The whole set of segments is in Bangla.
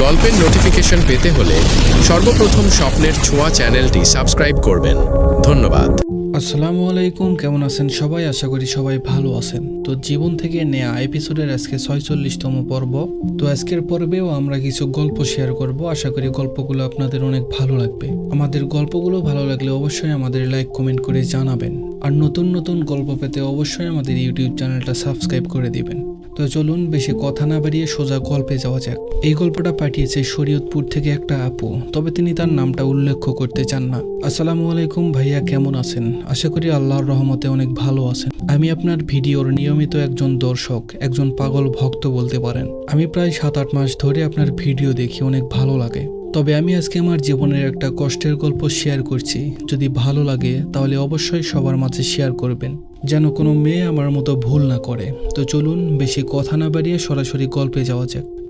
গল্পের নোটিফিকেশন পেতে হলে সর্বপ্রথম স্বপ্নের ছোঁয়া চ্যানেলটি সাবস্ক্রাইব করবেন। ধন্যবাদ। আসসালামু আলাইকুম, কেমন আছেন সবাই? আশা করি সবাই ভালো আছেন। তো জীবন থেকে নেয়া এপিসোডের আজকে ছয়চল্লিশতম পর্ব। তো আজকের পর্বেও আমরা কিছু গল্প শেয়ার করব। আশা করি গল্পগুলো আপনাদের অনেক ভালো লাগবে। আমাদের গল্পগুলো ভালো লাগলে অবশ্যই আমাদের লাইক কমেন্ট করে জানাবেন। আর নতুন নতুন গল্প পেতে অবশ্যই আমাদের ইউটিউব চ্যানেলটা সাবস্ক্রাইব করে দিবেন। তো চলুন বেশি কথা না বাড়িয়ে সোজা গল্পে যাওয়া যাক। এই গল্পটা পাঠিয়েছে শরীয়তপুর থেকে একটা আপু, তবে তিনি তার নামটা উল্লেখ করতে চান না। আসসালামু আলাইকুম ভাইয়া, কেমন আছেন? আশা করি আল্লাহর রহমতে অনেক ভালো আছেন। আমি আপনার ভিডিওর নিয়মিত একজন দর্শক, একজন পাগল ভক্ত বলতে পারেন। আমি প্রায় সাত আট মাস ধরে আপনার ভিডিও দেখি, অনেক ভালো লাগে। তবে আমি আজকে আমার জীবনের একটা কষ্টের গল্প শেয়ার করছি। যদি ভালো লাগে, তাহলে অবশ্যই সবার মাঝে শেয়ার করবেন। যেন কোনো মেয়ে আমার মতো ভুল না করে। তো চলুন বেশি কথা না বাড়িয়ে সরাসরি গল্পে যাওয়া যাক।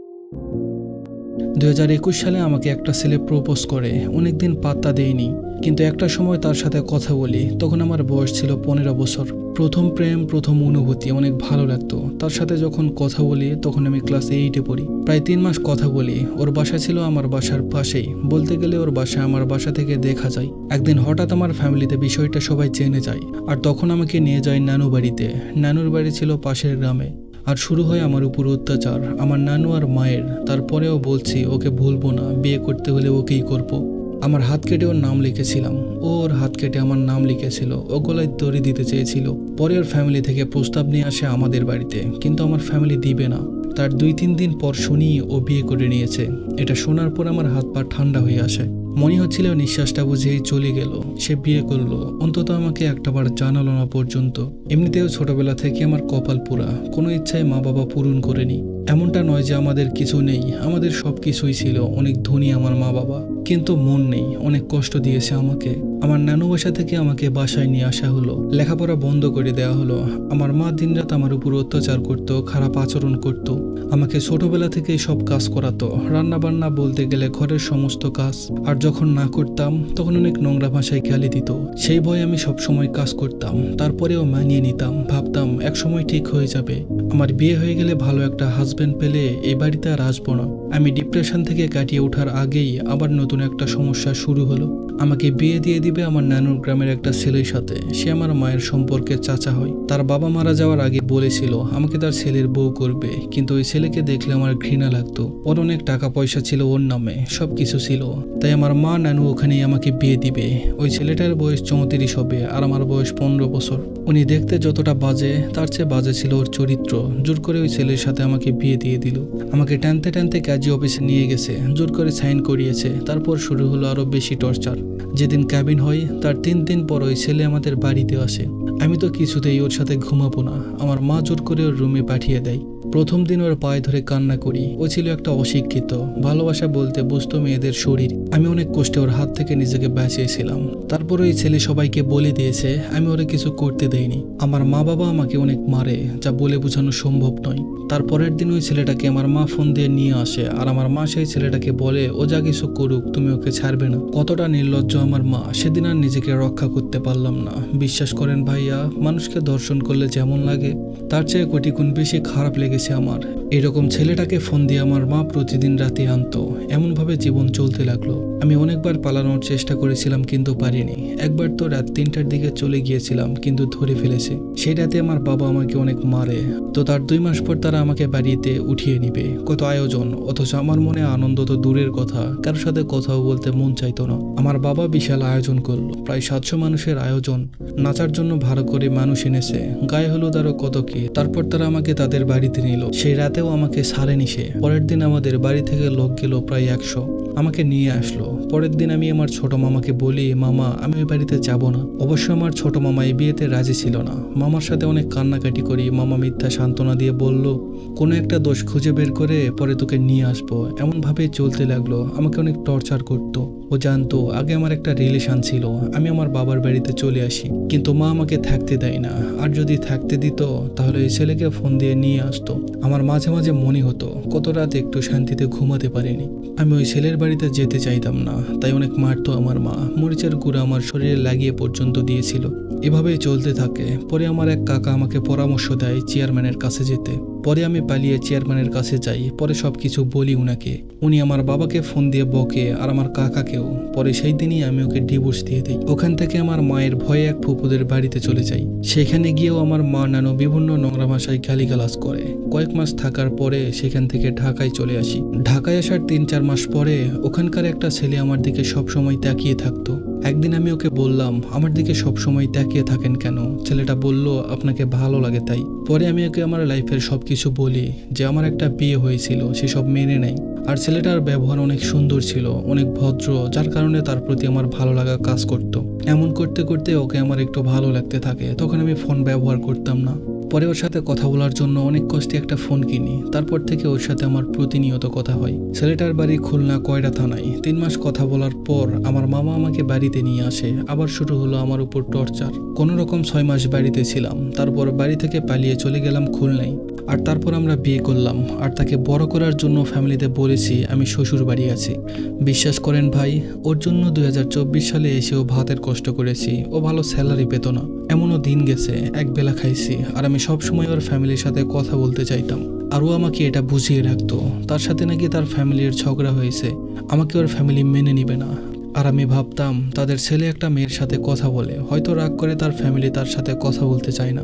দু হাজার একুশ সালে আমাকে একটা ছেলে প্রপোজ করে। অনেকদিন পাত্তা দেয়নি। কিন্তু একটা সময় তার সাথে কথা বলি। তখন আমার বয়স ছিল পনেরো বছর। প্রথম প্রেম, প্রথম অনুভূতি অনেক ভালো লাগতো। তার সাথে যখন কথা বলি, তখন আমি ক্লাস এইটে পড়ি। প্রায় তিন মাস কথা বলি। ওর বাসা ছিল আমার বাসার পাশেই। বলতে গেলে ওর বাসা আমার বাসা থেকে দেখা যায়। একদিন হঠাৎ আমার ফ্যামিলিতে বিষয়টা সবাই জেনে যায়। আর তখন আমাকে নিয়ে যায় নানু বাড়িতে। নানুর বাড়ি ছিল পাশের গ্রামে। আর শুরু হয় আমার উপর অত্যাচার। আমার নানু আর মায়ের। তারপরেও বলছি, ওকে ভুলবো না, বিয়ে করতে হলে ওকেই করব। আমার হাত কেটে ওর নাম লিখেছিলাম। ওর হাত কেটে আমার নাম লিখেছিল। ও গলায় দড়ি দিতে চেয়েছিল। পরে ওর ফ্যামিলি থেকে প্রস্তাব নিয়ে আসে আমাদের বাড়িতে। কিন্তু আমার ফ্যামিলি দিবে না। তার দুই তিন দিন পর শুনি ও বিয়ে করে নিয়েছে। এটা শোনার পর আমার হাত পা ঠান্ডা হয়ে আসে। মনে হচ্ছিল নিঃশ্বাসটা বুঝেই চলে গেল। সে বিয়ে করল। অন্তত আমাকে একটাবার জানালো না পর্যন্ত। এমনিতেও ছোটবেলা থেকে আমার কপাল পুরা। কোনো ইচ্ছায় মা বাবা পূরণ করেনি। এমনটা নয় যে আমাদের কিছু নেই। আমাদের সব কিছুই ছিল। অনেক ধনী আমার মা বাবা কিন্তু মন নেই। অনেক কষ্ট দিয়েছে আমাকে। আমার নানু বাসা থেকে আমাকে বাসায় নিয়ে আসা হলো। লেখাপড়া বন্ধ করে দেওয়া হলো। আমার মা দিনরাত আমার উপর অত্যাচার করতো, খারাপ আচরণ করতো। আমাকে ছোটবেলা থেকে সব কাজ করাতো। রান্না বান্না বলতে গেলে ঘরের সমস্ত কাজ। আর যখন না করতাম, তখন অনেক নোংরা ভাষায় গালি দিত। সেই ভয়ে আমি সব সময় কাজ করতাম। তারপরেও মানিয়ে নিতাম। ভাবতাম এক সময় ঠিক হয়ে যাবে। আমার বিয়ে হয়ে গেলে ভালো একটা হাজবেন্ড পেলে এই বাড়িতে আর আসব না। আমি ডিপ্রেশন থেকে কাটিয়ে ওঠার আগেই আবার নতুন একটা সমস্যা শুরু হলো। আমাকে বিয়ে দিয়ে দিবে আমার নানুর গ্রামের একটা ছেলের সাথে। সে আমার মায়ের সম্পর্কে চাচা হয়। তার বাবা মারা যাওয়ার আগে বলেছিল, আমাকে তার ছেলের বউ করবে। কিন্তু ওই ছেলেকে দেখলে আমার ঘৃণা লাগতো। ওর অনেক টাকা পয়সা ছিল ওর নামে সব কিছু ছিল। তাই আমার মা নানু ওখানেই আমাকে বিয়ে দিবে। ওই ছেলেটার বয়স চৌত্রিশ হবে আর আমার বয়স পনেরো বছর। উনি দেখতে যতটা বাজে, তার চেয়ে বাজে ছিল ওর চরিত্র। জোর করে ওই ছেলের সাথে আমাকে বিয়ে দিয়ে দিল। আমাকে টানতে টানতে কাজী অফিসে নিয়ে গেছে। জোর করে সাইন করিয়েছে। তারপর শুরু হলো আরও বেশি টর্চার। যেদিন ক্যাবিন হয়, তার তিন দিন পর ওই ছেলে আমাদের বাড়িতে আসে। আমি তো কিছুতেই ওর সাথে ঘুমাবো না। আমার মা জোর করে ওর রুমে পাঠিয়ে দেয়। প্রথম দিন ওর পায়ে ধরে কান্না করি। ও ছিল একটা অশিক্ষিত, ভালোবাসা বলতে বুঝতো মেয়েদের শরীর। আমি অনেক কষ্টে ওর হাত থেকে নিজেকে বাঁচিয়েছিলাম। তারপর ওই ছেলে সবাইকে বলে দিয়েছে, আমি ওরে কিছু করতে দেইনি। আমার মা বাবা আমাকে অনেক মারে, যা বলে বোঝানো সম্ভব নয়। তারপরের দিন ওই ছেলেটাকে আমার মা ফোন দিয়ে নিয়ে আসে, আর আমার মা সেই ছেলেটাকে বলে, ও যা কিছু করুক, তুমি ওকে ছাড়বে না। কতটা নির্লজ্জ আমার মা, সেদিন আর নিজেকে রক্ষা করতে পারলাম না। বিশ্বাস করেন ভাইয়া, মানুষকে দর্শন করলে যেমন লাগে, তার চেয়ে কোটি গুণ বেশি খারাপ লেগেছে আমার। এরকম ছেলেটাকে ফোন দিয়ে আমার মা প্রতিদিন রাতে আনতো। এমনভাবে জীবন চলতে লাগল। আমি অনেকবার পালানোর চেষ্টা করেছিলাম কিন্তু পারিনি। একবার তো রাত তিনটার দিকে চলে গিয়েছিলাম, কিন্তু ধরে ফেলেছে। সেই রাতে আমার বাবা আমাকে অনেক মারে। তো তার দুই মাস পর তারা আমাকে বাড়িতে উঠিয়ে নিবে। কত আয়োজন, অথচ আমার মনে আনন্দ তো দূরের কথা। কারোর সাথে কথাও বলতে মন চাইতো না। আমার বাবা বিশাল আয়োজন করল। প্রায় সাতশো মানুষের আয়োজন। নাচার জন্য ভাড়া করে মানুষ এনেছে। গায়ে হলুদ আরও কত কি। তারপর তারা আমাকে তাদের বাড়িতে নিল। সেই রাতেও আমাকে সারেনি সে। পরের দিন আমাদের বাড়ি থেকে লোক গেল প্রায় একশো। আমাকে নিয়ে আসলো। পরের দিন আমি আমার ছোট মামাকে বলি, মামা, আমি ওই বাড়িতে যাব না। অবশ্য আমার ছোট মামা এই বিয়েতে রাজি ছিল না। মামার সাথে অনেক কান্নাকাটি করি। মামা মিথ্যা সান্ত্বনা দিয়ে বলল, কোনো একটা দোষ খুঁজে বের করে পরে তোকে নিয়ে আসব। এমনভাবে চলতে লাগল। আমাকে অনেক টর্চার করতো। ও জানতো, আগে আমার একটা রিলেশন ছিল। আমি আমার বাবার বাড়িতে চলে আসি। কিন্তু মা আমাকে থাকতে দেয় না। আর যদি থাকতে দিত, তাহলে এই ছেলেকে ফোন দিয়ে নিয়ে আসতো। আমার মাঝে মাঝে মনে হতো, কত রাত একটু শান্তিতে ঘুমাতে পারিনি। আমি ওই ছেলের বাড়িতে যেতে চাইতাম না, তাই অনেক মারতো আমার মা। মরিচের গুঁড়া আমার শরীরে লাগিয়ে পর্যন্ত দিয়েছিল। এভাবেই চলতে থাকে। পরে আমার এক কাকা আমাকে পরামর্শ দেয় চেয়ারম্যানের কাছে যেতে। পরে আমি পালিয়ে চেয়ারম্যানের কাছে যাই। পরে সব কিছু বলি উনাকে। উনি আমার বাবাকে ফোন দিয়ে বকে আর আমার কাকাকেও। পরে সেই দিনই আমি ওকে ডিভোর্স দিয়ে দিই। ওখান থেকে আমার মায়ের ভয়ে এক ফুপুদের বাড়িতে চলে যাই। সেখানে গিয়েও আমার মা নানু বিভিন্ন নোংরা ভাষায় গালিগালাজ করে। কয়েক মাস থাকার পরে সেখান থেকে ঢাকায় চলে আসি। ঢাকায় আসার তিন চার মাস পরে ওখানকার একটা ছেলে আমার দিকে সবসময় তাকিয়ে থাকতো। একদিন আমি ওকে বললাম, আমার দিকে সবসময় তাকিয়ে থাকেন কেন? ছেলেটা বলল, আপনাকে ভালো লাগে তাই। পরে আমি ওকে আমার লাইফের সব কিছু বলি যে, আমার একটা বিয়ে হয়েছিল, সেসব মেনে নেই। আর ছেলেটার ব্যবহার অনেক সুন্দর ছিল, অনেক ভদ্র, যার কারণে তার প্রতি আমার ভালো লাগা কাজ করত। এমন করতে করতে ওকে আমার একটু ভালো লাগতে থাকে, তখন আমি ফোন ব্যবহার করতাম না। পরে ওর সাথে কথা বলার জন্য অনেক কষ্টে একটা ফোন কিনি। তারপর থেকে ওর সাথে আমার প্রতিনিয়ত কথা হয়। ছেলেটার বাড়ি খুলনা কয়রা থানায়। তিন মাস কথা বলার পর আমার মামা আমাকে বাড়িতে নিয়ে আসে। আবার শুরু হলো আমার উপর টর্চার। কোনো রকম ছয় মাস বাড়িতে ছিলাম। তারপর বাড়ি থেকে পালিয়ে চলে গেলাম খুলনায়। আর তারপর আমরা বিয়ে করলাম। আর তাকে বড় করার জন্য ফ্যামিলিতে বলেছি আমি শ্বশুর বাড়ি আছি। বিশ্বাস করেন ভাই, ওর জন্য দু হাজার চব্বিশ সালে এসেও ভাতের কষ্ট করেছি। ও ভালো স্যালারি পেত না। এমনও দিন গেছে, এক বেলা খাইছি, আর আমি সবসময় ওর ফ্যামিলির সাথে কথা বলতে চাইতাম। আর ও আমাকে এটা বুঝিয়ে রাখতো, তার সাথে নাকি তার ফ্যামিলির ঝগড়া হয়েছে, আমাকে ওর ফ্যামিলি মেনে নিবে না। আর আমি ভাবতাম, তাদের ছেলে একটা মেয়ের সাথে কথা বলে, হয়তো রাগ করে তার ফ্যামিলি তার সাথে কথা বলতে চায় না।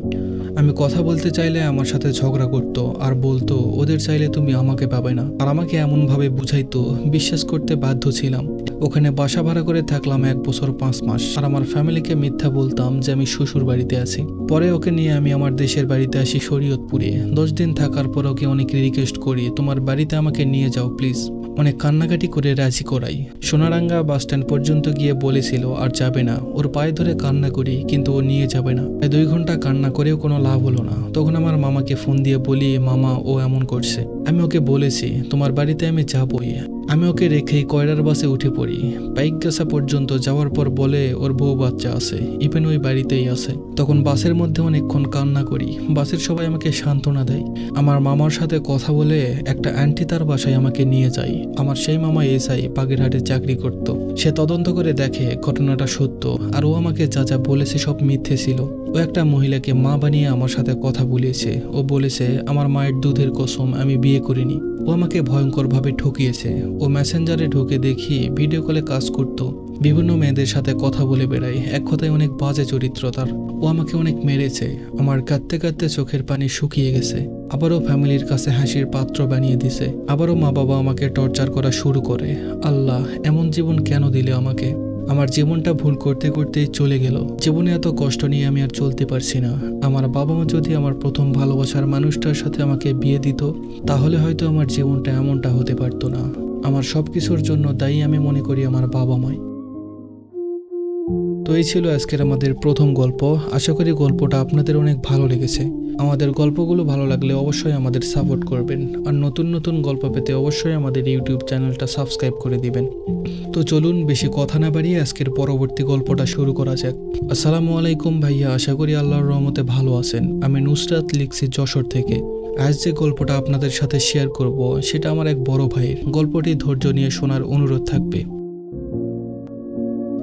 আমি কথা বলতে চাইলে আমার সাথে ঝগড়া করতো, আর বলতো, ওদের চাইলে তুমি আমাকে পাবে না। আর আমাকে এমনভাবে বুঝাইতো, বিশ্বাস করতে বাধ্য ছিলাম। ওখানে বাসা ভাড়া করে থাকলাম এক বছর পাঁচ মাস। আর আমার ফ্যামিলিকে মিথ্যা বলতাম যে আমি শ্বশুর বাড়িতে আছি। পরে ওকে নিয়ে আমি আমার দেশের বাড়িতে আসি শরীয়তপুরে। দশ দিন থাকার পর ওকে অনেক রিকোয়েস্ট করি, তোমার বাড়িতে আমাকে নিয়ে যাও প্লিজ অনেক কান্নাকাটি করে রাজি করাই। সোনারাঙ্গা বাস স্ট্যান্ড পর্যন্ত গিয়ে বলেছিল, আর যাবে না। ওর পায়ে ধরে কান্না করি, কিন্তু ও নিয়ে যাবে না। দুই ঘণ্টা কান্না করেও কোনো লাভ হলো না। তখন আমার মামাকে ফোন দিয়ে বলি, মামা, ও এমন করছে। আমি ওকে বলেছি, তোমার বাড়িতে আমি যাবই। আমি ওকে রেখেই কয়রার বাসে উঠে পড়ি। বাইকগাছা পর্যন্ত যাওয়ার পর বলে, ওর বউ বাচ্চা আছে। ইভেন ওই বাড়িতেই আছে। তখন বাসের মধ্যে অনেকক্ষণ কান্না করি। বাসের সবাই আমাকে সান্ত্বনা দেয়। আমার মামার সাথে কথা বলে একটা অ্যান্টি তার বাসায় আমাকে নিয়ে যায়। আমার সেই মামা এসআই বাগেরহাটে চাকরি করত। সে তদন্ত করে দেখে ঘটনাটা সত্য। আর ও আমাকে যা যা বলেছে সব মিথ্যে ছিল। ও একটা মহিলাকে মা বানিয়ে আমার সাথে কথা বলিয়েছে ও বলেছে, আমার মায়ের দুধের কসম, আমি বিয়ে করিনি। ও আমাকে ভয়ঙ্করভাবে ঠকিয়েছে। ও মেসেঞ্জারে ঢুকে দেখি ভিডিও কলে কাজ করত। বিভিন্ন মেয়েদের সাথে কথা বলে বেড়ায়। এক কথায় অনেক বাজে চরিত্র তার। ও আমাকে অনেক মেরেছে। আমার কাঁদতে কাঁদতে চোখের পানি শুকিয়ে গেছে। আবারও ফ্যামিলির কাছে হাসির পাত্র বানিয়ে দিছে। আবারও মা বাবা আমাকে টর্চার করা শুরু করে। আল্লাহ, এমন জীবন কেন দিলে আমাকে? আমার জীবনটা ভুল করতে করতে চলে গেল। জীবনে এত কষ্ট নিয়ে আমি আর চলতে পারছি না। আমার বাবা মা যদি আমার প্রথম ভালোবাসার মানুষটার সাথে আমাকে বিয়ে দিত, তাহলে হয়তো আমার জীবনটা এমনটা হতে পারতো না। আমার সব কিছুর জন্য দায়ী আমি মনে করি আমার বাবা মাই তো এই ছিল আজকের আমাদের প্রথম গল্প। আশা করি গল্পটা আপনাদের অনেক ভালো লেগেছে। আমাদের গল্পগুলো ভালো লাগলে অবশ্যই আমাদের সাপোর্ট করবেন। আর নতুন নতুন গল্প পেতে অবশ্যই আমাদের ইউটিউব চ্যানেলটা সাবস্ক্রাইব করে দিবেন। তো চলুন বেশি কথা না বাড়িয়ে আজকের পরবর্তী গল্পটা শুরু করা যাক। আসসালামু আলাইকুম ভাইয়া, আশা করি আল্লাহর রহমতে ভালো আছেন। আমি নুসরাত লিখছি যশোর থেকে। আজ যে গল্পটা আপনাদের সাথে শেয়ার করব, সেটা আমার এক বড় ভাইয়ের গল্পটি ধৈর্য নিয়ে শোনার অনুরোধ থাকবে।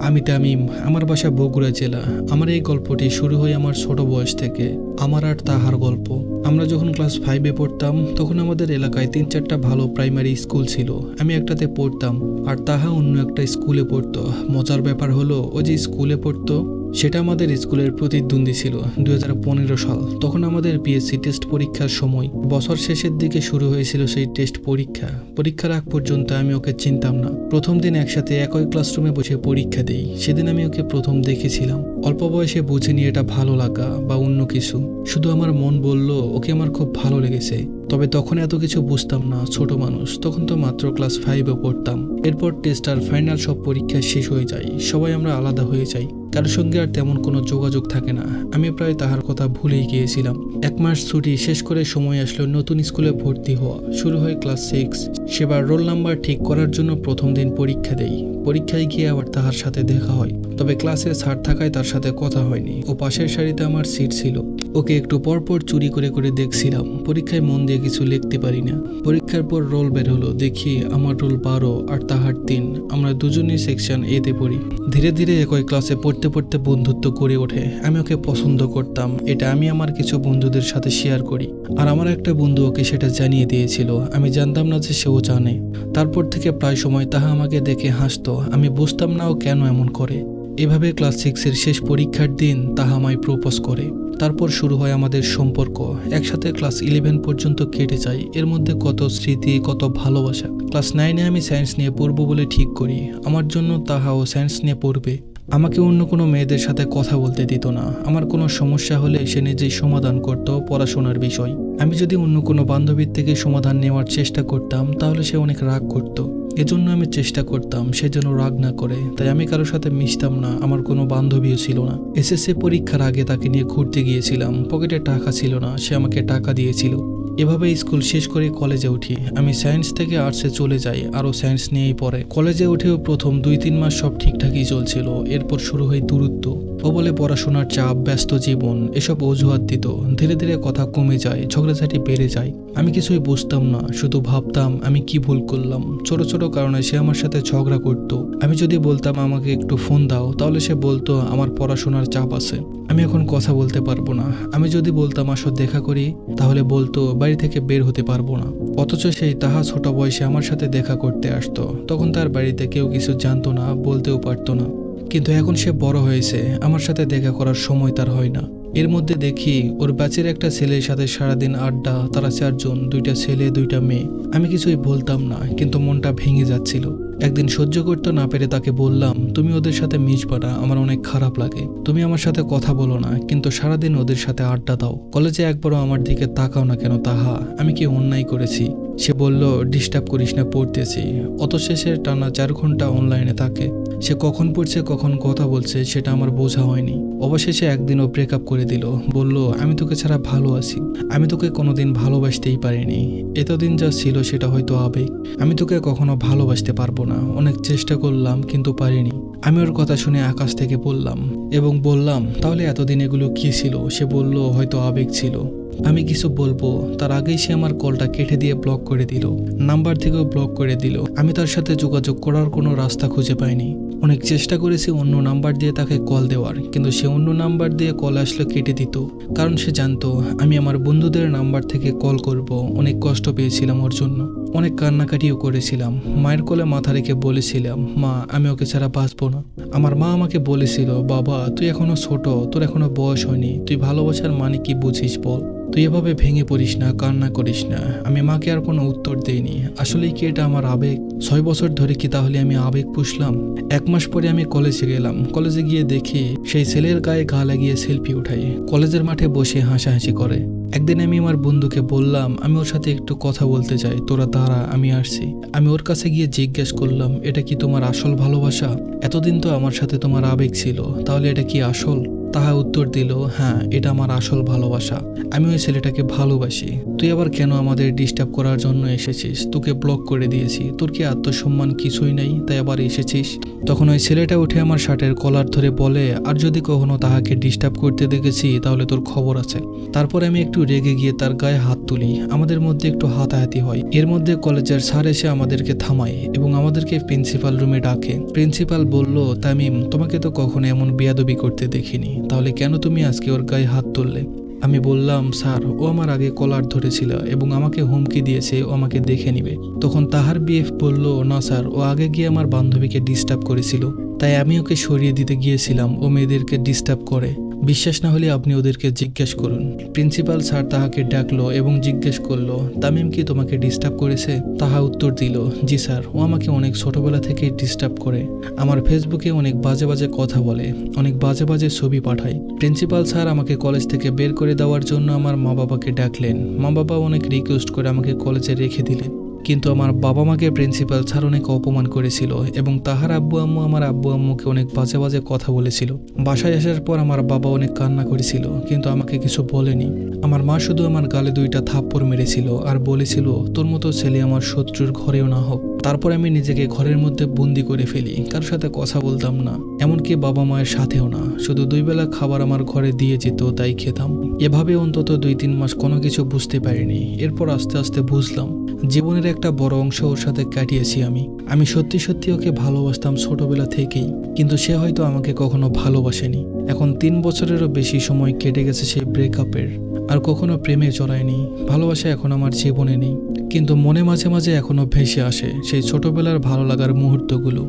আমি তামিম, আমার বাসা বগুড়া জেলা। আমার এই গল্পটি শুরু হয় আমার ছোট বয়স থেকে। আমার আর তাহার গল্প। আমরা যখন ক্লাস ফাইভে পড়তাম, তখন আমাদের এলাকায় তিন চারটা ভালো প্রাইমারি স্কুল ছিল। আমি একটাতে পড়তাম, আর তাহা অন্য একটা স্কুলে পড়তো। মজার ব্যাপার হলো ও যে স্কুলে পড়তো সেটা আমাদের স্কুলের প্রতিদ্বন্দ্বী ছিল দুই হাজার পনেরো সাল। তখন আমাদের পিএসসি টেস্ট পরীক্ষার সময় বছর শেষের দিকে শুরু হয়েছিল সেই টেস্ট পরীক্ষা। পরীক্ষার আগ পর্যন্ত আমি ওকে চিনতাম না। প্রথম দিন একসাথে একই ক্লাসরুমে বসে পরীক্ষা দিই। সেদিন আমি ওকে প্রথম দেখেছিলাম। অল্প বয়সে বুঝিনি এটা ভালো লাগা বা অন্য কিছু। শুধু আমার মন বলল, ওকে আমার খুব ভালো লেগেছে। তবে তখন এত কিছু বুঝতাম না, ছোট মানুষ। তখন তো মাত্র ক্লাস ফাইভে পড়তাম। এরপর টেস্ট আর ফাইনাল সব পরীক্ষা শেষ হয়ে যায়। সবাই আমরা আলাদা হয়ে যাই। কারোর সঙ্গে আর তেমন কোনো যোগাযোগ থাকে না। আমি প্রায় তাহার কথা ভুলেই গিয়েছিলাম। এক মাস ছুটি শেষ করে সময় আসলো নতুন স্কুলে ভর্তি হওয়া। শুরু হয় ক্লাস সিক্স। সেবার রোল নাম্বার ঠিক করার জন্য প্রথম দিন পরীক্ষা দেই। পরীক্ষায় গিয়ে আবার তাহার সাথে দেখা হয়। তবে ক্লাসের স্যার থাকায় তার সাথে কথা হয়নি। ও পাশের সারিতে আমার সিট ছিল। ওকে একটু পরপর চুরি করে করে দেখছিলাম। পরীক্ষায় মন দিয়ে কিছু লিখতে পারি না পরীক্ষার পর রোল বের হলো। দেখি আমার রোল বারো আর তাহার তিন। আমরা দুজনই সেকশন এতে পড়ি। ধীরে ধীরে একই ক্লাসে পড়তে পড়তে বন্ধুত্ব গড়ে ওঠে। আমি ওকে পছন্দ করতাম। এটা আমি আমার কিছু বন্ধুদের সাথে শেয়ার করি। আর আমার একটা বন্ধু ওকে সেটা জানিয়ে দিয়েছিল। আমি জানতাম না যে সেও জানে। তারপর থেকে প্রায় সময় তাহা আমাকে দেখে হাসতো। আমি বুঝতাম না ও কেন এমন করে। এভাবে ক্লাস সিক্সের শেষ পরীক্ষার দিন তাহা আমায় প্রপোজ করে। তারপর শুরু হয় আমাদের সম্পর্ক। একসাথে ক্লাস ইলেভেন পর্যন্ত কেটে যায়। এর মধ্যে কত স্মৃতি, কত ভালোবাসা। ক্লাস নাইনে আমি সায়েন্স নিয়ে পড়ব বলে ঠিক করি। আমার জন্য তাহাও সায়েন্স নিয়ে পড়বে। আমাকে অন্য কোনো মেয়েদের সাথে কথা বলতে দিত না। আমার কোনো সমস্যা হলে সে নিজেই সমাধান করত পড়াশোনার বিষয়। আমি যদি অন্য কোনো বান্ধবীর থেকে সমাধান নেওয়ার চেষ্টা করতাম, তাহলে সে অনেক রাগ করত। এজন্য আমি চেষ্টা করতাম, সে যেন রাগ না করে। তাই আমি কারোর সাথে মিশতাম না, আমার কোনো বান্ধবীও ছিল না। এসএসসি পরীক্ষার আগে তাকে নিয়ে ঘুরতে গিয়েছিলাম। পকেটে টাকা ছিল না, সে আমাকে টাকা দিয়েছিল। এভাবে স্কুল শেষ করে কলেজে উঠি। আমি সায়েন্স থেকে আর্টসে চলে যাই, আরও সায়েন্স নিয়েই পড়ে। কলেজে উঠেও প্রথম দুই তিন মাস সব ঠিকঠাকই চলছিল, এরপর শুরু হয় দূরত্ব। ও বলে পড়াশোনার চাপ, ব্যস্ত জীবন, এসব অজুহাত দিত। ধীরে ধীরে কথা কমে যায়, ঝগড়াঝাটি বেড়ে যায়। আমি কিছুই বুঝতাম না, শুধু ভাবতাম, আমি কি ভুল করলাম? ছোট ছোট কারণে সে আমার সাথে ঝগড়া করতো। আমি যদি বলতাম, আমাকে একটু ফোন দাও, তাহলে সে বলতো, আমার পড়াশোনার চাপ আছে। আমি এখন কথা বলতে পারব না। আমি যদি বলতাম, আসো দেখা করি, তাহলে বলতো বাড়ি থেকে বের হতে পারব না। অথচ সেই তাহা ছোট বয়সে আমার সাথে দেখা করতে আসতো। তখন তার বাড়িতে কেউ কিছু জানতো না, বলতেও পারতো না। কিন্তু এখন সে বড় হয়েছে, আমার সাথে দেখা করার সময় তার হয় না। এর মধ্যে দেখি, ওর ব্যাচের একটা ছেলের সাথে সারাদিন আড্ডা, তারা চারজন, দুইটা ছেলে, দুইটা মেয়ে। আমি কিছুই বলতাম না, কিন্তু মনটা ভেঙে যাচ্ছিল। একদিন সহ্য করতে না পেরে তাকে বললাম, তুমি ওদের সাথে মিশবা না আমার অনেক খারাপ লাগে। তুমি আমার সাথে কথা বলো না, কিন্তু সারাদিন ওদের সাথে আড্ডা দাও। কলেজে একবারও আমার দিকে তাকাও না কেন, তাহা আমি কি অন্যায় করেছি? সে বলল, ডিস্টার্ব করিস না, পড়তেছি। অত শেষে টানা চার ঘণ্টা অনলাইনে থাকে। সে কখন পড়ছে, কখন কথা বলছে, সেটা আমার বোঝা হয়নি। অবশেষে একদিনও ব্রেকআপ করে দিল। বলল, আমি তোকে ছাড়া ভালো আছি। আমি তোকে কোনোদিন ভালোবাসতেই পারিনি। এতদিন যা ছিল, সেটা হয়তো আবেগ। আমি তোকে কখনো ভালোবাসতে পারব না। অনেক চেষ্টা করলাম কিন্তু পারিনি। আমি ওর কথা শুনে আকাশ থেকে বললাম, এবং বললাম, তাহলে এতদিন এগুলো কি ছিল? সে বলল, হয়তো আবেগ ছিল। আমি কিছু বলব, তার আগেই সে আমার কলটা কেটে দিয়ে ব্লক করে দিল। নাম্বার থেকেও ব্লক করে দিল। আমি তার সাথে যোগাযোগ করার কোনো রাস্তা খুঁজে পাইনি। অনেক চেষ্টা করেছি অন্য নাম্বার দিয়ে তাকে কল দেওয়ার, কিন্তু সে অন্য নাম্বার দিয়ে কল আসলে কেটে দিত। কারণ সে জানতো, আমি আমার বন্ধুদের নাম্বার থেকে কল করব। অনেক কষ্ট পেয়েছিলাম ওর জন্য। অনেক কান্নাকাটিও করেছিলাম। মায়ের কোলে মাথা রেখে বলেছিলাম, মা, আমি ওকে ছাড়া বাঁচবো না। আমার মা আমাকে বলেছিল, বাবা, তুই এখনও ছোট, তোর এখনও বয়স হয়নি। তুই ভালোবাসার মানে কি বুঝিস বল? তুই এভাবে ভেঙে পড়িস না, কান্না করিস না। আমি মাকে আর কোনো উত্তর দেইনি। আসলে কি এটা আমার আবেগ? ছয় বছর ধরে কি তাহলে আমি আবেগ পুষলাম? এক মাস পরে আমি কলেজে গেলাম। কলেজে গিয়ে দেখি সেই ছেলের গায়ে গা লাগিয়ে সেলফি উঠাই। কলেজের মাঠে বসে হাসাহাসি করে। একদিন আমি আমার বন্ধুকে বললাম, আমি ওর সাথে একটু কথা বলতে চাই। তোরা দাঁড়া, আমি আসছি। আমি ওর কাছে গিয়ে জিজ্ঞেস করলাম, এটা কি তোমার আসল ভালোবাসা? এতদিন তো আমার সাথে তোমার আবেগ ছিল। তাহলে এটা কি আসল? তাহা উত্তর দিল হ্যাঁ এটা আমার আসল ভালোবাসা। আমি ওই ছেলেটাকে ভালোবাসি। তুই আবার কেন আমাদের ডিস্টার্ব করার জন্য এসেছিস? তোকে ব্লক করে দিয়েছি। তোর কি আত্মসম্মান কিছুই নেই? তাই আবার এসেছিস? তখন ওই ছেলেটা উঠে আমার শার্টের কলার ধরে বলে, আর যদি কখনো তাহাকে ডিস্টার্ব করতে দেখেছি, তাহলে তোর খবর আছে। তারপরে আমি একটু রেগে গিয়ে তার গায়ে হাত তুলি। আমাদের মধ্যে একটু হাতাহাতি হয়। এর মধ্যে কলেজের স্যার এসে আমাদেরকে থামায় এবং আমাদেরকে প্রিন্সিপাল রুমে ডাকে। প্রিন্সিপাল বলল, তামিম, তোমাকে তো কখনো এমন বিয়াদবি করতে দেখিনি। তাহলে কেন তুমি আজকে ওর গায়ে হাত তুললে? আমি বললাম, স্যার, ও আমার আগে কলার ধরেছিল এবং আমাকে হুমকি দিয়েছে, ও আমাকে দেখে নিবে। তখন তাহার বিএফ বলল, না, স্যার, ও আগে গিয়ে আমার বান্ধবীকে ডিস্টার্ব করেছিল, তাই আমি ওকে সরিয়ে দিতে গিয়েছিলাম, ও মেয়েদেরকে ডিস্টার্ব করে। বিশ্বাস না হলে আপনি ওদেরকে জিজ্ঞেস করুন। প্রিন্সিপাল স্যার তাহাকে ডাকলো এবং জিজ্ঞেস করল, তামিম কি তোমাকে ডিস্টার্ব করেছে? তাহা উত্তর দিল, জি স্যার, ও আমাকে অনেক ছোটবেলা থেকে ডিস্টার্ব করে। আমার ফেসবুকে অনেক বাজে বাজে কথা বলে, অনেক বাজে বাজে ছবি পাঠায়। প্রিন্সিপাল স্যার আমাকে কলেজ থেকে বের করে দেওয়ার জন্য আমার মা বাবাকে ডাকলেন। মা বাবা অনেক রিকোয়েস্ট করে আমাকে কলেজে রেখে দিলেন। কিন্তু আমার বাবা মাকে প্রিন্সিপাল স্যার অনেক অপমান করেছিল এবং তাহার আব্বু আম্মু আমার আব্বু আম্মুকে অনেক বাজে বাজে কথা বলেছিল। বাসায় আসার পর আমার বাবা অনেক কান্না করেছিল, কিন্তু আমাকে কিছু বলেনি। আমার মা শুধু আমার গালে দুইটা থাপ্পড় মেরেছিল আর বলেছিল, তোর মতো ছেলে আমার শত্রুর ঘরেও না হোক। তারপর আমি নিজেকে ঘরের মধ্যে বন্দি করে ফেলি কারোর সাথে কথা বলতাম না। এমনকি বাবা মায়ের সাথেও না। শুধু দুই বেলা খাবার আমার ঘরে দিয়ে যেত, তাই খেতাম। এভাবে অন্তত দুই তিন মাস কোনো কিছু বুঝতে পারিনি। এরপর আস্তে আস্তে বুঝলাম, জীবনের একটা বড় অংশ ওর সাথে কাটিয়েছি আমি। আমি সত্যি সত্যি ওকে ভালোবাসতাম ছোটবেলা থেকেই, কিন্তু সে হয়তো আমাকে কখনো ভালোবাসেনি। এখন তিন বছরেরও বেশি সময় কেটে গেছে সেই ব্রেকআপের আর কখনো প্রেমে জড়ায়নি। ভালোবাসা এখন আমার জীবনে নেই। কিন্তু মনে মাঝে মাঝে এখনও ভেসে আসে সেই ছোটবেলার ভালো লাগার মুহূর্তগুলো।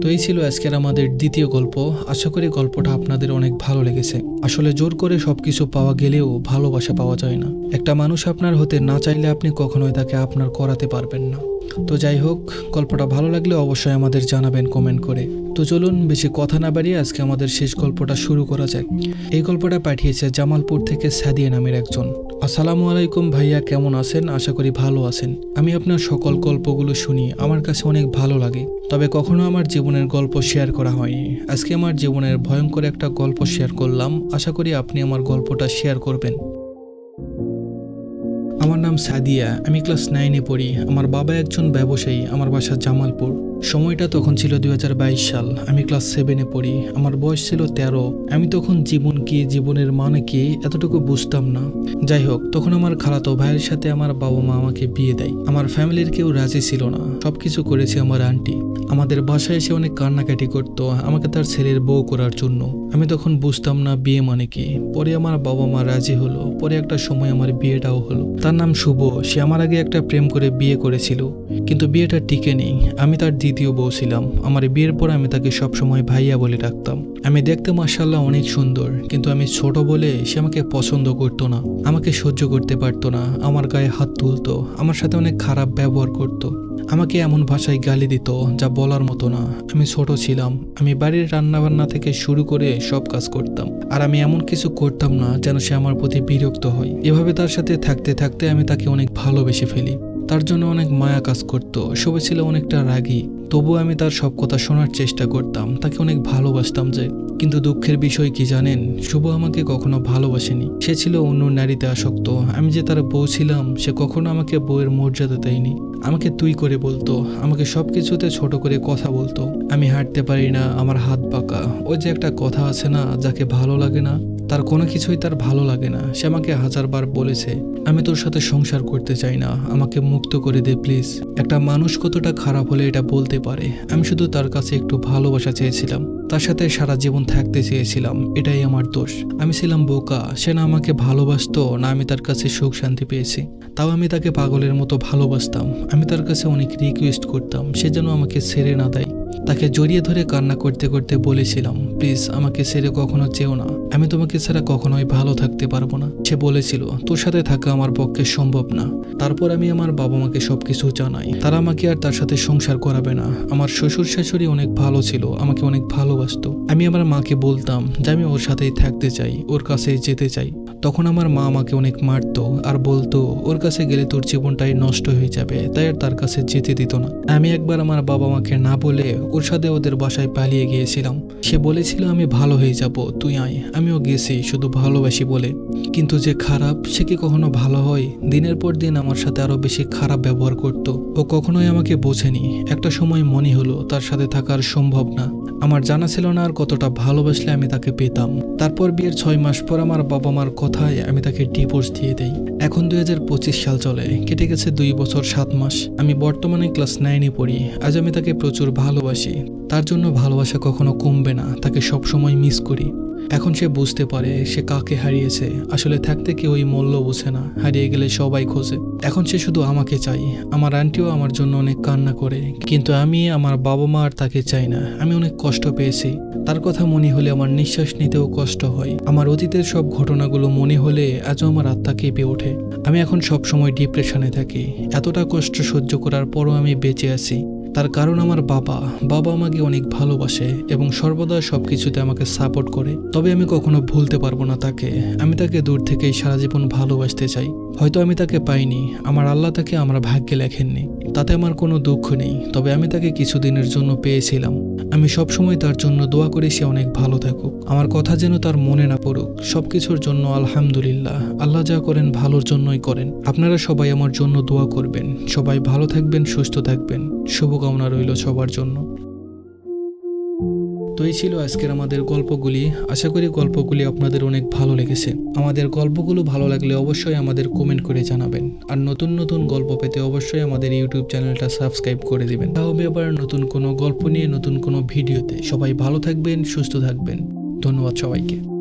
তো এই ছিল আজকের আমাদের দ্বিতীয় গল্প। আশা করি গল্পটা আপনাদের অনেক ভালো লেগেছে। আসলে জোর করে সব কিছু পাওয়া গেলেও ভালোবাসা পাওয়া যায় না। একটা মানুষ আপনার হতে না চাইলে আপনি কখনোই তাকে আপনার করাতে পারবেন না। তো যাই হোক, গল্পটা ভালো লাগলে অবশ্যই আমাদের জানাবেন কমেন্ট করে। তো চলুন বেশি কথা না বাড়িয়ে আজকে আমাদের শেষ গল্পটা শুরু করা যাক। এই গল্পটা পাঠিয়েছে জামালপুর থেকে সাদিয়া নামের একজন। আসসালামু আলাইকুম ভাইয়া, কেমন আছেন? আশা করি ভালো আছেন। আমি আপনার সকল গল্পগুলো শুনি, আমার কাছে অনেক ভালো লাগে। তবে কখনো আমার জীবনের গল্প শেয়ার করা হয়নি। আজকে আমার জীবনের ভয়ঙ্কর একটা গল্প শেয়ার করলাম। আশা করি আপনি আমার গল্পটা শেয়ার করবেন। আমার নাম সাদিয়া। আমি ক্লাস নাইনে পড়ি। আমার বাবা একজন ব্যবসায়ী, আমার বাসা জামালপুর। সময়টা তখন ছিল দুই হাজার বাইশ সাল। আমি ক্লাস সেভেনে পড়ি। আমার বয়স ছিল তেরো। আমি তখন জীবন কি, জীবনের মানে কি, এতটুকু বুঝতাম না। যাই হোক, তখন আমার খালাতো ভাইয়ের সাথে আমার বাবা মা আমাকে বিয়ে দেয়। আমার ফ্যামিলির কেউ রাজি ছিল না। সবকিছু করেছে আমার আন্টি। আমাদের বাসায় এসে অনেক কান্নাকাটি করতো আমাকে তার ছেলের বউ করার জন্য। আমি তখন বুঝতাম না বিয়ে মানে কি। পরে আমার বাবা মা রাজি হলো। পরে একটা সময় আমার বিয়েটাও হলো। তার নাম শুভ। সে আমার আগে একটা প্রেম করে বিয়ে করেছিল। কিন্তু বিয়েটা টিকে নেই। আমি তার দ্বিতীয় বউ ছিলাম। আমার বিয়ের পর আমি তাকে সবসময় ভাইয়া বলে ডাকতাম। আমি দেখতে মার্শাল্লাহ অনেক সুন্দর, কিন্তু আমি ছোট বলে সে আমাকে পছন্দ করতো না, আমাকে সহ্য করতে পারতো না, আমার গায়ে হাত তুলতো, আমার সাথে অনেক খারাপ ব্যবহার করতো। আমাকে এমন ভাষায় গালি দিত যা বলার মতো না। আমি ছোট ছিলাম, আমি বাড়ির রান্নাবান্না থেকে শুরু করে সব কাজ করতাম, আর আমি এমন কিছু করতাম না যেন সে আমার প্রতি বিরক্ত হয়। এভাবে তার সাথে থাকতে থাকতে আমি তাকে অনেক ভালোবেসে ফেলি। তার জন্য অনেক মায়া কাজ করতো সবে ছিল অনেকটা রাগী। তবুও আমি তার সব কথা শোনার চেষ্টা করতাম, তাকে অনেক ভালোবাসতাম যে, কিন্তু দুঃখের বিষয় কি জানেন? শুভ আমাকে কখনো ভালোবাসেনি। সে ছিল অন্য নারীতে আসক্ত। আমি যে তার বউ ছিলাম, সে কখনো আমাকে বউয়ের মর্যাদা দেয়নি। আমাকে তুই করে বলতো, আমাকে সব কিছুতে ছোট করে কথা বলতো। আমি হাঁটতে পারি না, আমার হাত পাকা ওই যে একটা কথা আছে না, যাকে ভালো লাগে না তার কোনো কিছুই তার ভালো লাগে না। সে আমাকে হাজারবার বলেছে, আমি তোর সাথে সংসার করতে চাই না, আমাকে মুক্ত করে দে প্লিজ। একটা মানুষ কতটা খারাপ হলে এটা বলতে পারে। আমি শুধু তার কাছে একটু ভালোবাসা চেয়েছিলাম, তার সাথে সারা জীবন থাকতে চেয়েছিলাম, এটাই আমার দোষ। আমি ছিলাম বোকা, সে না আমাকে ভালোবাসতো, না আমি তার কাছে সুখ শান্তি পেয়েছি। তাও আমি তাকে পাগলের মতো ভালোবাসতাম। আমি তার কাছে অনেক রিকোয়েস্ট করতাম, সে যেন আমাকে ছেড়ে না দেয়। তাকে জড়িয়ে ধরে কান্না করতে করতে বলেছিলাম, প্লিজ আমাকে ছেড়ে কখনো চেও না। আমি তোমাকে ছাড়া কখনোই ভালো থাকতে পারব না। সে বলেছিল, তোর সাথে থাকা আমার পক্ষে সম্ভব না। তারপর আমি আমার বাবা মাকে সবকিছু জানাই। তারা আমাকে আর তার সাথে সংসার করাবে না। আমার শ্বশুর শাশুড়ি অনেক ভালো ছিল, আমাকে অনেক ভালোবাসত। আমি আমার মাকে বলতাম যে আমি ওর সাথেই থাকতে চাই, ওর কাছেই যেতে চাই। তখন আমার মা আমাকে অনেক মারতো আর বলতো, ওর কাছে গেলে তোর জীবনটাই নষ্ট হয়ে যাবে, তাই আর তার কাছে যেতে দিত না। আমি একবার আমার বাবা মাকে না বলে ওর সাথে ওদের বাসায় পালিয়ে গিয়েছিলাম। সে বলেছিল, আমি ভালো হয়ে যাব, তুই আয়, আমিও গেছি, শুধু ভালোবাসি বলে। কিন্তু যে খারাপ, সে কি কখনো ভালো হয়? দিনের পর দিন আমার সাথে আরও বেশি খারাপ ব্যবহার করত। ও কখনোই আমাকে বোঝেনি। একটা সময় মনে হলো, তার সাথে থাকার সম্ভব না। আমার জানা ছিল না আর কতটা ভালোবাসলে আমি তাকে পেতাম। তারপর বিয়ের ছয় মাস পর আমার বাবা মার কথায় আমি তাকে ডিভোর্স দিয়ে দেই। এখন দুই হাজার পঁচিশ সাল চলে, কেটে গেছে দুই বছর সাত মাস। আমি বর্তমানে ক্লাস নাইনে পড়ি, আজ আমি তাকে প্রচুর ভালোবাসি। তার জন্য ভালোবাসা কখনো কমবে না, তাকে সবসময় মিস করি। এখন সে বুঝতে পারে সে কাকে হারিয়েছে। আসলে থাকতে কেউ ওই মূল্য বোঝে না। হারিয়ে গেলে সবাই খোঁজে। এখন সে শুধু আমাকে চাই। আমার আন্টিও আমার জন্য অনেক কান্না করে। কিন্তু আমি আমার বাবা মা আর তাকে চাই না। আমি অনেক কষ্ট পেয়েছি। তার কথা মনে হলে আমার নিঃশ্বাস নিতেও কষ্ট হয়। আমার অতীতের সব ঘটনাগুলো মনে হলে আজও আমার আত্মা কেঁপে ওঠে। আমি এখন সব সময় ডিপ্রেশনে থাকি। এতটা কষ্ট সহ্য করার পরও আমি বেঁচে আছি। তার কারণ আমার বাবা। বাবা আমাকে অনেক ভালোবাসে এবং সর্বদা সব কিছুতে আমাকে সাপোর্ট করে। তবে আমি কখনো ভুলতে পারব না তাকে। আমি তাকে দূর থেকেই সারা জীবন ভালোবাসতে চাই। হয়তো আমি তাকে পাইনি। আমার আল্লাহ তাকে আমার ভাগ্যে লেখেননি। তাতে আমার কোনো দুঃখ নেই। তবে আমি তাকে কিছুদিনের জন্য পেয়েছিলাম। আমি সবসময় তার জন্য দোয়া করি সে অনেক ভালো থাকুক। আমার কথা যেন তার মনে না পড়ুক। সব কিছুর জন্য আলহামদুলিল্লাহ। আল্লাহ যা করেন ভালোর জন্যই করেন। আপনারা সবাই আমার জন্য দোয়া করবেন। সবাই ভালো থাকবেন, সুস্থ থাকবেন। শুভকামনা রইল সবার জন্য। তো এই ছিল আজকের আমাদের গল্পগুলি। আশা করি গল্পগুলি আপনাদের অনেক ভালো লেগেছে। আমাদের গল্পগুলো ভালো লাগলে অবশ্যই আমাদের কমেন্ট করে জানাবেন। আর নতুন নতুন গল্প পেতে অবশ্যই আমাদের ইউটিউব চ্যানেলটা সাবস্ক্রাইব করে দিবেন। তা হবে আবার নতুন কোনো গল্প নিয়ে, নতুন কোনো ভিডিওতে। সবাই ভালো থাকবেন, সুস্থ থাকবেন। ধন্যবাদ সবাইকে।